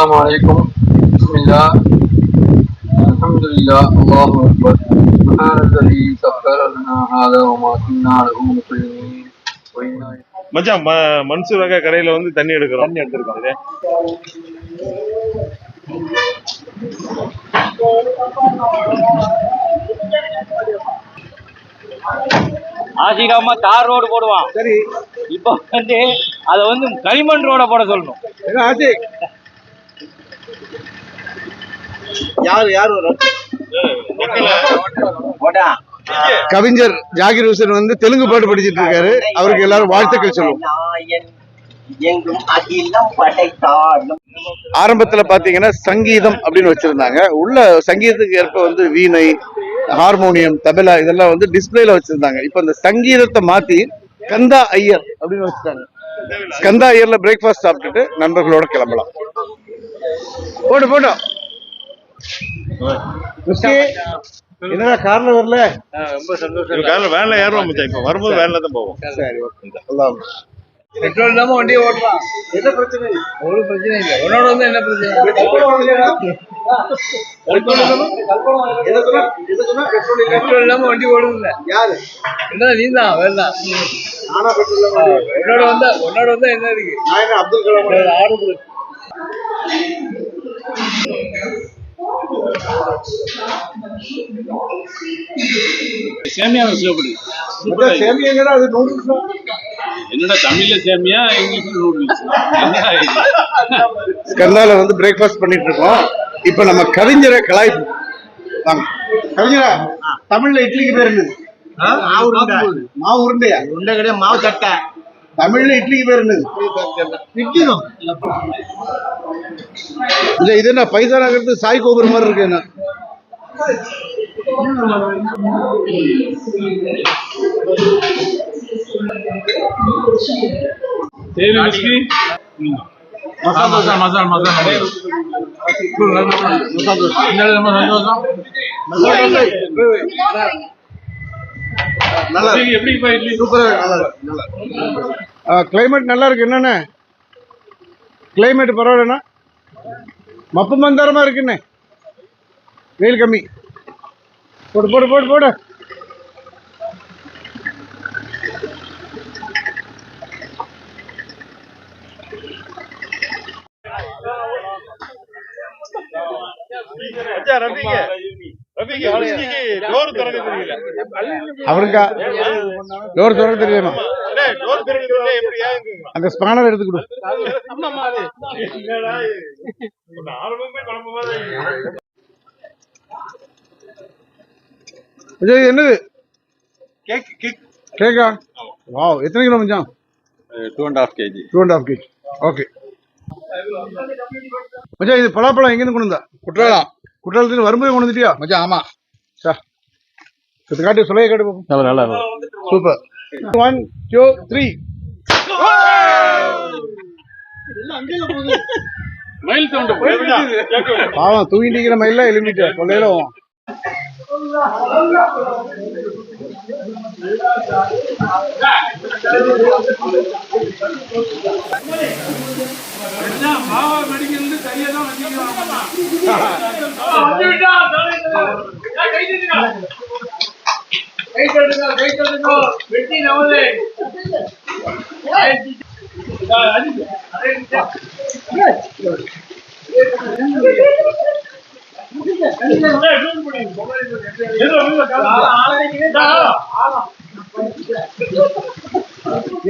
السلام عليكم بسم الله الحمد لله الله أكبر سبحان الذي سخر لنا هذا وما كنا له مقرنين وإنا மச்சான் ம- மன்சூர் அக்கா கடையில வந்து தண்ணி எடுக்கிறோம் தண்ணி எடுத்துருக்கோம் ஆசிகாம தார் ரோடு போடுவான் சரி இப்போ வந்து அதை வந்து களிமண் ரோட போட சொல்லணும் என்ன ஆச்சு யார் யார் வரும்? போட்டா கவிஞர் ஜாகிர் ஹுசேன் வந்து தெலுங்கு பாட்டு படிச்சிட்டு இருக்காரு. அவருக்கு எல்லாரும் வாழ்த்துக்கள் சொல்லுவோம். ஆரம்பத்துல பாத்தீங்கன்னா சங்கீதம் அப்படின்னு வச்சிருந்தாங்க. உள்ள சங்கீதத்துக்கு ஏற்ப வந்து வீணை ஹார்மோனியம் தபலா இதெல்லாம் வந்து டிஸ்பிளேல வச்சிருந்தாங்க. இப்ப இந்த சங்கீதத்தை மாத்தி கந்தா ஐயர் அப்படின்னு வச்சுட்டாங்க கந்தா ஐயர்ல பிரேக்ஃபாஸ்ட் சாப்பிட்டுட்டு நண்பர்களோட கிளம்பலாம். போடு போட்டோம் என்னடா கார்ல வரல? ரொம்ப சந்தோஷம். காலைல வேன்ல ஏறுவோம் மச்சான். இப்ப வரும்போது வேன்ல தான் போவோம். சரி. ஓகே. அல்லாஹ் பெட்ரோல் இல்லாம வண்டியை ஓட்டுறான். என்ன பிரச்சனை? இல்லை ஒரு பிரச்சனை இல்லை. உன்னோட வந்து என்ன பிரச்சனை? என்ன சொன்னா? என்ன சொன்னா? பெட்ரோல் இல்ல. பெட்ரோல் இல்லாம வண்டி ஓடுதுல்ல. யாரு? என்ன நீ தான் வேண்டாம். உன்னோட வந்தா உன்னோட வந்தா என்ன இருக்கு? நான் என்ன அப்துல் கலாம் ஆடு சேமியா சிவப்படி மச்சான், சேமியாங்கடா அது நூடுல்ஸ் தான் என்னடா தமிழ்ல சேமியா இங்கிலீஷ்ல நூடுல்ஸ்? கர்நால வந்து பிரேக்ஃபாஸ்ட் பண்ணிட்டு இருக்கோம். இப்ப நம்ம கவிஞரை கலாய்ப்போம் வாங்க. கவிஞரா தமிழ்ல இட்லிக்கு பேர் என்னது? மாவு உருண்டை. மாவு உருண்டையா? உண்டை கிடையாது மாவு தட்டை தமிழ்ல இட்லிக்கு பேர் என்னது இட்லினும் இல்ல இது என்ன பைசா நகரத்து சாய் கோபுரம் மாதிரி இருக்கு என்ன? மசாலா தோசை. மசாலா மசாலா ரொம்ப சந்தோஷம் நல்லா இட்லி எப்படி இப்ப இட்லி? சூப்பரா நல்லா இருக்கு, நல்லா கிளைமேட் நல்லா இருக்கு என்னண்ணே? கிளைமேட் பரவாயில்லண்ணா. மப்பு மந்தாரமா இருக்குண்ணே. வெயில் கம்மி. போடு போடு போடு போடு. அவருக்கா? டோர் திறக்க தெரியுமா அந்த ஸ்பானர் தான் இருக்கு. விஜய் இது என்னது? கேக்கா வாவ் எத்தனை கிலோ மச்சான்? Two and half KG two and half KG okay மச்சான் இது பலாப்பழம் எங்கேருந்து கொண்டு வந்தா? குற்றாலம். குற்றாலத்துல வரும்போது கொண்டு வந்துட்டியா? மச்சான் ஆமா. சா. இது காட்டு சொல்லைய காட்டு நல்லா சூப்பர் ஒன் டூ த்ரீ மயில் சவுண்ட் பாவம் தூங்கிட்டீங்கிற மயில எலுமிட்டு கொள்ளையில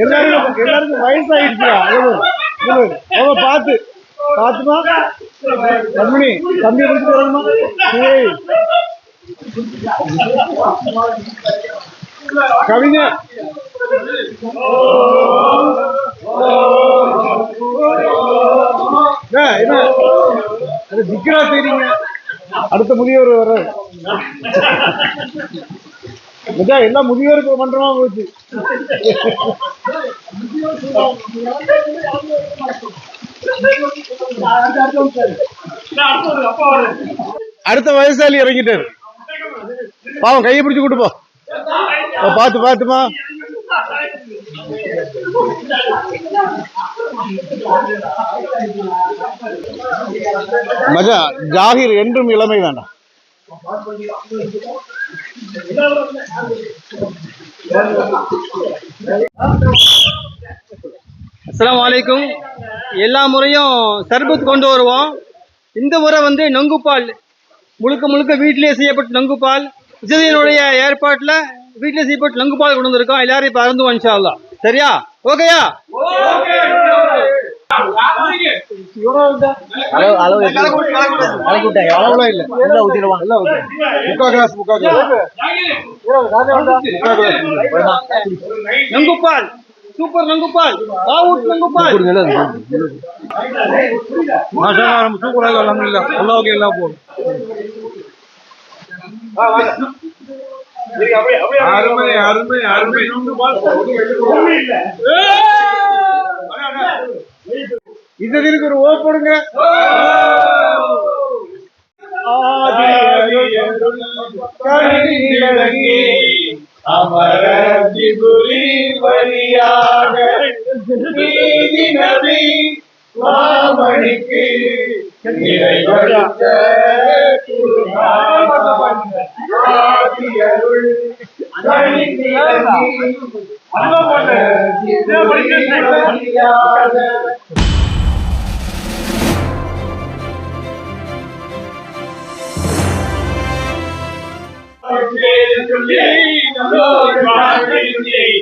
எல்லாருக்கும் எல்லாருக்கும் வயசாயிடுச்சு அவங்க பார்த்து பார்த்துமா கண்மணி தம்பி பிடிச்சிட்டு வரணுமா? கவிஞர் என்ன? அது செய்றீங்க அடுத்த முதியோர் வர எல்லாம் முதியோருக்கு பண்றமா போச்சு. அடுத்த வயசாளி இறங்கிட்டாரு. பாவம் கையை பிடிச்சு கூட்டு போ. ஓ, பாத்து பாத்துமா. ஜாகிர் என்றும் இளமை வேண்டாம். அஸ்லாம் வலைக்கும் எல்லா முறையும் சர்பத் கொண்டு வருவோம். இந்த முறை வந்து நொங்குப்பால் முழுக்க முழுக்க வீட்டிலேயே செய்யப்பட்ட நொங்குப்பால் விஜயனுடைய ஏற்பாட்டில் வீட்டிலே செய்யப்பட்ட நொங்குப்பால் கொண்டு வந்திருக்கோம். எல்லாரும் இப்போ இன்ஷா அல்லாஹ் சரியா? ஓகேயா? இல்ல. எல்லாம் எல்லாம் நொங்குப்பால் சூப்பர் நொங்குப்பால் தாவூத் நொங்குப்பால் சூப்பராக அலமதுல்லா அல்லாவுக்கு எல்லாம் போகும் அருமை அருமை அருமை. இதுக்கு ஒரு ஓ போடுங்க. அமர ஜிபுரி வழியாக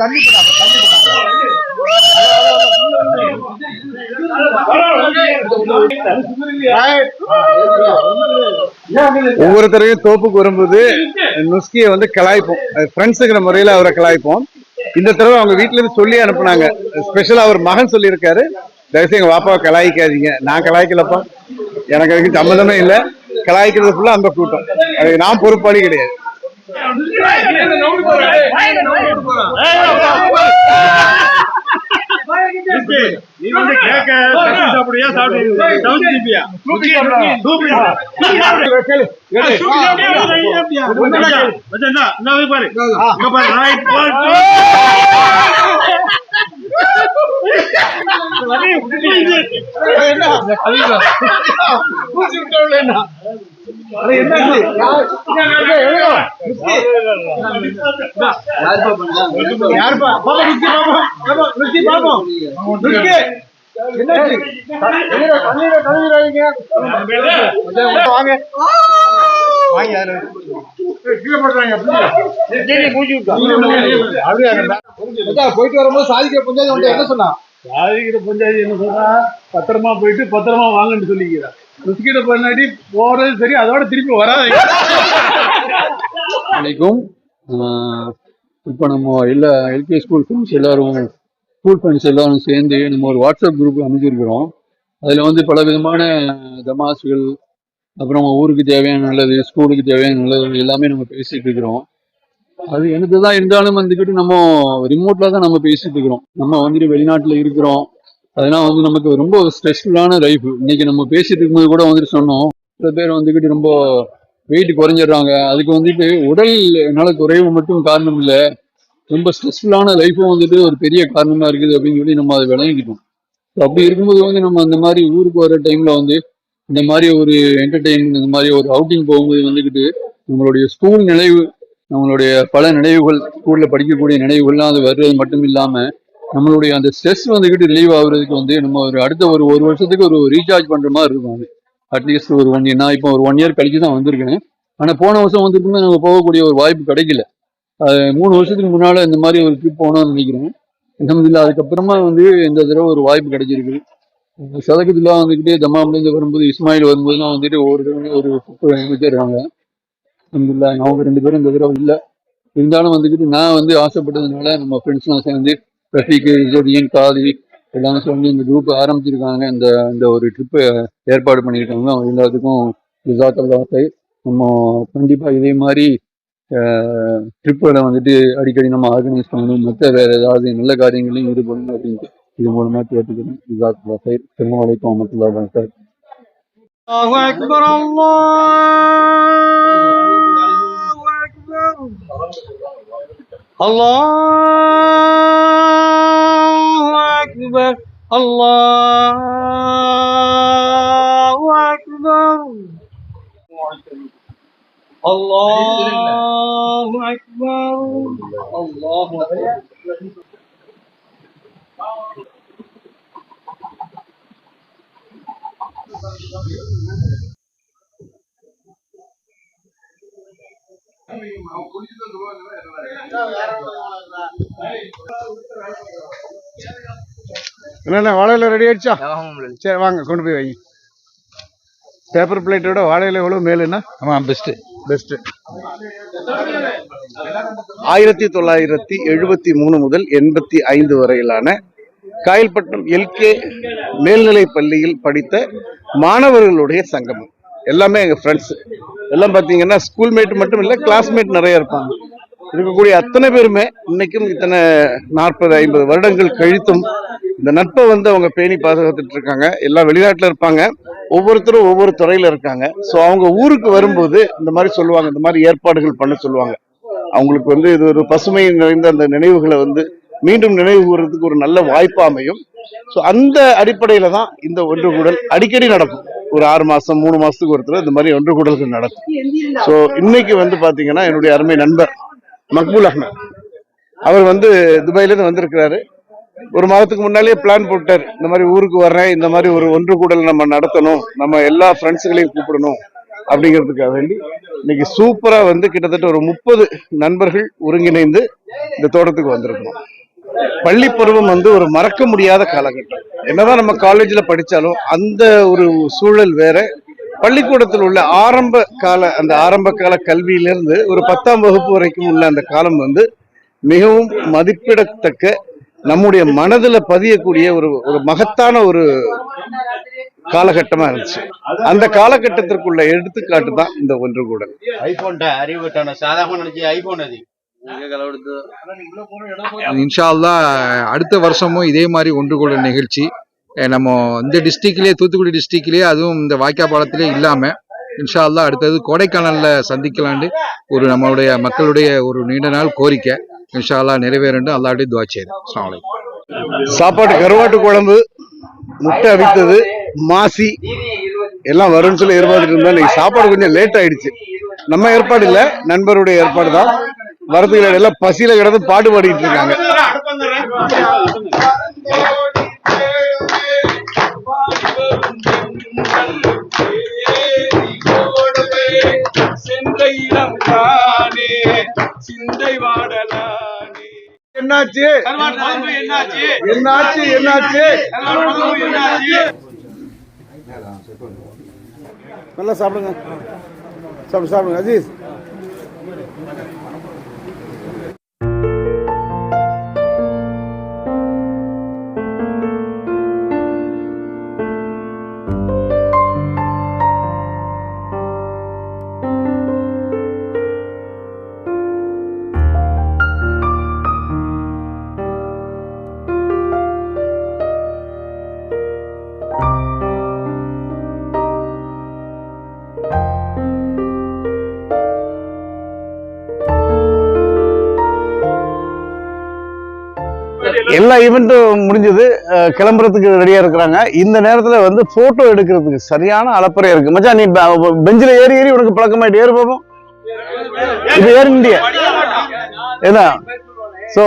தண்ணி தண்ணி போடாத தண்ணி ஒவ்வொருத்தரையும் தோப்புக்கு வரும்போது நுஸ்கியை வந்து கலாய்ப்போம். ஃப்ரெண்ட்ஸுங்கிற முறையில் அவரை கலாய்ப்போம். இந்த தடவை அவங்க வீட்டிலேருந்து இருந்து சொல்லி அனுப்புனாங்க. ஸ்பெஷலா அவர் மகன் சொல்லியிருக்காரு. தயவுசெய்து எங்க பாப்பாவை கலாய்க்காதீங்க. நான் கலாய்க்கலப்பா. எனக்கு அதுக்கு சம்மந்தமே இல்லை. கலாய்க்கிறது ஃபுல்லா அந்த கூட்டம். அதுக்கு நான் பொறுப்பாளி கிடையாது. நீ வந்து கேட்க சாப்பிடுறியா சாப்பிடுறியா பாரு பாரு யாருப்பா? பாப்பா பாப்போம் பாப்பா. ருச்சி பாப்போம் ருச்சி. என்னாச்சு கண்ணீரை கண்ணீரை கழுவிடாதீங்க. வாங்க. வாங்க யாரு? கீழே போடுறாங்க போயிட்டு வரும்போது பஞ்சாயத்து உன்ட்ட என்ன சொன்னா சாதிக்கிற பஞ்சாயத்து என்ன சொல்றா? பத்திரமா போயிட்டு பத்திரமா வாங்கன்னு சொல்லிக்கிறா. ரிஸ்கிட்ட பண்ணாடி போறது சரி அதோட திருப்பி வராது. வணக்கம் இப்போ நம்ம எல்லா எல்கே ஸ்கூல் ஃப்ரெண்ட்ஸ் எல்லாரும் ஸ்கூல் ஃப்ரெண்ட்ஸ் எல்லாரும் சேர்ந்து நம்ம ஒரு வாட்ஸ்அப் குரூப் அமைச்சிருக்கிறோம் அதில் வந்து பல விதமான தமாசுகள் அப்புறம் ஊருக்கு தேவையான நல்லது ஸ்கூலுக்கு தேவையான நல்லது எல்லாமே நம்ம பேசிட்டு இருக்கிறோம். அது எனக்கு தான் இருந்தாலும் வந்துக்கிட்டு நம்ம ரிமோட்டில் தான் நம்ம பேசிட்டு இருக்கிறோம். நம்ம வந்துட்டு வெளிநாட்டில் இருக்கிறோம். அதெல்லாம் வந்து நமக்கு ரொம்ப ஸ்ட்ரெஸ்ஃபுல்லான லைஃப் இன்னைக்கு நம்ம பேசிட்டு இருக்கும்போது கூட வந்துட்டு சொன்னோம். சில பேர் வந்துக்கிட்டு ரொம்ப வெயிட் குறைஞ்சிடுறாங்க. அதுக்கு வந்துட்டு உடல் நல குறைவு மட்டும் காரணம் இல்லை. ரொம்ப ஸ்ட்ரெஸ்ஃபுல்லான லைஃப்பும் வந்துட்டு ஒரு பெரிய காரணமா இருக்குது அப்படின்னு சொல்லி நம்ம அதை விளங்கிக்கிட்டோம். அப்படி இருக்கும்போது வந்து நம்ம அந்த மாதிரி ஊருக்கு வர டைம்ல வந்து இந்த மாதிரி ஒரு என்டர்டெயின்மெண்ட் இந்த மாதிரி ஒரு அவுட்டிங் போகும்போது வந்துக்கிட்டு நம்மளுடைய ஸ்கூல் நினைவு நம்மளுடைய பல நினைவுகள் ஸ்கூலில் படிக்கக்கூடிய நினைவுகள்லாம் அது வர்றது மட்டும் இல்லாமல் நம்மளுடைய அந்த ஸ்ட்ரெஸ் வந்துக்கிட்டு ரிலீவ் ஆகுறதுக்கு வந்து நம்ம ஒரு அடுத்த ஒரு ஒரு வருஷத்துக்கு ஒரு ரீசார்ஜ் பண்ணுற மாதிரி இருக்கும் அது. அட்லீஸ்ட் ஒரு ஒன் இயர் நான் இப்போ ஒரு ஒன் இயர் கழிச்சு தான் வந்திருக்கேன். ஆனால் போன வருஷம் வந்துருக்குமே நம்ம போகக்கூடிய ஒரு வாய்ப்பு கிடைக்கல. அது மூணு வருஷத்துக்கு முன்னால் இந்த மாதிரி ஒரு ட்ரிப் போகணும்னு நினைக்கிறேன். இல்லை அதுக்கப்புறமா வந்து இந்த தடவை ஒரு வாய்ப்பு கிடைச்சிருக்கு. சதகத்துலாம் வந்துக்கிட்டு தம்மாம்லேருந்து வரும்போது இஸ்மாயில் வரும்போதுலாம் வந்துட்டு ஒரு ஒரு இருக்காங்க இல்லை அவங்க ரெண்டு பேரும் இந்த தடவை இல்லை. இருந்தாலும் வந்துக்கிட்டு நான் வந்து ஆசைப்பட்டதுனால நம்ம ஃப்ரெண்ட்ஸ்லாம் சேர்ந்து ரஃபீக் இசோதீன் காதி எல்லாமே சொல்லி இந்த குரூப் ஆரம்பிச்சிருக்காங்க. இந்த இந்த ஒரு ட்ரிப்பு ஏற்பாடு பண்ணியிருக்காங்க. அவங்க எல்லாத்துக்கும் வார்த்தை நம்ம கண்டிப்பாக இதே மாதிரி ட்ரிப்புகளை வந்துட்டு அடிக்கடி நம்ம ஆர்கனைஸ் பண்ணணும். மற்ற வேறு ஏதாவது நல்ல காரியங்களையும் ஈடுபடணும் அப்படின்ட்டு. இது மூலமாக கேட்டுக்கிறேன். ஜிசாக்கல்லா சைர் அஸ்ஸலாமு அலைக்கும் வரமத்துல்லாஹி வபரகாத்துஹு. الله أكبر الله أكبر الله أكبر الله أكبر என்னண்ணா வாழை இலை ரெடி ஆயிடுச்சா சரி வாங்க கொண்டு போய் வைங்க. பேப்பர் பிளேட்டோட வாழை இலை எவ்வளவு மேலுன்னா ஆமாம் பெஸ்ட்டு பெஸ்ட் ஆயிரத்தி தொள்ளாயிரத்தி எழுபத்தி மூணு முதல் எண்பத்தி ஐந்து வரையிலான காயல்பட்டினம் எல்கே மேல்நிலை பள்ளியில் படித்த மாணவர்களுடைய சங்கமம். எல்லாமே எங்க ஃப்ரெண்ட்ஸ் எல்லாம் பார்த்தீங்கன்னா ஸ்கூல்மேட் மட்டும் இல்லை கிளாஸ்மேட் நிறைய இருப்பாங்க. இருக்கக்கூடிய அத்தனை பேருமே இன்னைக்கும் இத்தனை நாற்பது ஐம்பது வருடங்கள் கழித்தும் இந்த நட்பை வந்து அவங்க பேணி பாதுகாத்துட்டு இருக்காங்க. எல்லாம் வெளிநாட்டில் இருப்பாங்க. ஒவ்வொருத்தரும் ஒவ்வொரு துறையில இருக்காங்க. ஸோ அவங்க ஊருக்கு வரும்போது இந்த மாதிரி சொல்லுவாங்க இந்த மாதிரி ஏற்பாடுகள் பண்ண சொல்லுவாங்க. அவங்களுக்கு வந்து இது ஒரு பசுமை நிறைந்த அந்த நினைவுகளை வந்து மீண்டும் நினைவு கூறுறதுக்கு ஒரு நல்ல வாய்ப்பு அமையும். ஸோ அந்த அடிப்படையில தான் இந்த ஒன்று கூடல் அடிக்கடி நடக்கும். ஒரு ஆறு மாசம் மூணு மாசத்துக்கு ஒருத்தர் இந்த மாதிரி ஒன்று கூடல்கள் நடக்கும். ஸோ இன்னைக்கு வந்து பாத்தீங்கன்னா என்னுடைய அருமை நண்பர் மக்பூல் அஹ்மத். அவர் வந்து துபாயிலேருந்து வந்திருக்கிறாரு. ஒரு மாதத்துக்கு முன்னாலேயே பிளான் போட்டார். இந்த மாதிரி ஊருக்கு வர்றேன் இந்த மாதிரி ஒரு ஒன்று கூடல் நம்ம நடத்தணும் நம்ம எல்லா ஃப்ரெண்ட்ஸுகளையும் கூப்பிடணும் அப்படிங்கிறதுக்காக வேண்டி இன்னைக்கு சூப்பரா வந்து கிட்டத்தட்ட ஒரு முப்பது நண்பர்கள் ஒருங்கிணைந்து இந்த தோட்டத்துக்கு வந்திருக்கோம் பள்ளி பருவம் வந்து ஒரு மறக்க முடியாத காலகட்டம். என்னதான் நம்ம காலேஜில் படித்தாலும் அந்த ஒரு சூழல் வேற. பள்ளிக்கூடத்தில் உள்ள ஆரம்ப கால அந்த ஆரம்ப கால கல்வியிலிருந்து ஒரு பத்தாம் வகுப்பு வரைக்கும் உள்ள அந்த காலம் வந்து மிகவும் மதிப்பிடத்தக்க நம்முடைய மனதுல பதியக்கூடிய ஒரு ஒரு மகத்தான ஒரு காலகட்டமா இருந்துச்சு. அந்த காலகட்டத்திற்குள்ள எடுத்துக்காட்டு தான் இந்த ஒன்று கூட. ஐபோன் அறிவு சாதாரண நினைச்சு ஐபோன் அது. இன்ஷா அல்லாஹ் அடுத்த வருஷமும் இதே மாதிரி ஒன்று கூட நிகழ்ச்சி நம்ம இந்த டிஸ்ட்ரிக்ட்லேயே தூத்துக்குடி டிஸ்ட்ரிக்ட்லேயே அதுவும் இந்த வாய்க்கா பாலத்திலே இல்லாமல் இன்ஷா அல்லாஹ் அடுத்தது கொடைக்கானலில் சந்திக்கலான்னு ஒரு நம்மளுடைய மக்களுடைய ஒரு நீண்ட நாள் கோரிக்கை. இன்ஷா அல்லாஹ் நிறைவேறண்டும் அல்லாட்டி துவா செய்யுது அஸ்ஸலாமு அலைக்கும். சாப்பாடு கருவாட்டு குழம்பு முட்டை அவித்தது மாசி எல்லாம் வரும்னு சொல்லி எதிர்பார்த்துட்டு இருந்தோம் இன்னைக்கு சாப்பாடு கொஞ்சம் லேட் ஆயிடுச்சு. நம்ம ஏற்பாடு இல்ல நண்பருடைய ஏற்பாடு தான். வரதுக்கு எல்லாம் பசியில கிடந்து பாட்டு பாடிட்டு இருக்காங்க. என்னாச்சு? என்னாச்சு? என்னாச்சு? என்னாச்சு என்னாச்சு நல்லா சாப்பிடுங்க. சாப்பிடு சாப்பிடுங்க. அஜீஸ் எல்லா ஈவெண்ட்டும் முடிஞ்சது. கிளம்புறதுக்கு ரெடியா இருக்கிறாங்க. இந்த நேரத்துல வந்து போட்டோ எடுக்கிறதுக்கு சரியான அலப்பறையா இருக்கு. மச்சான் நீ பெஞ்சில ஏறி ஏறி உனக்கு பழக்கமாயிட்டு ஏறு பாப்போம். இது ஏறிண்டிய ஏதா சோ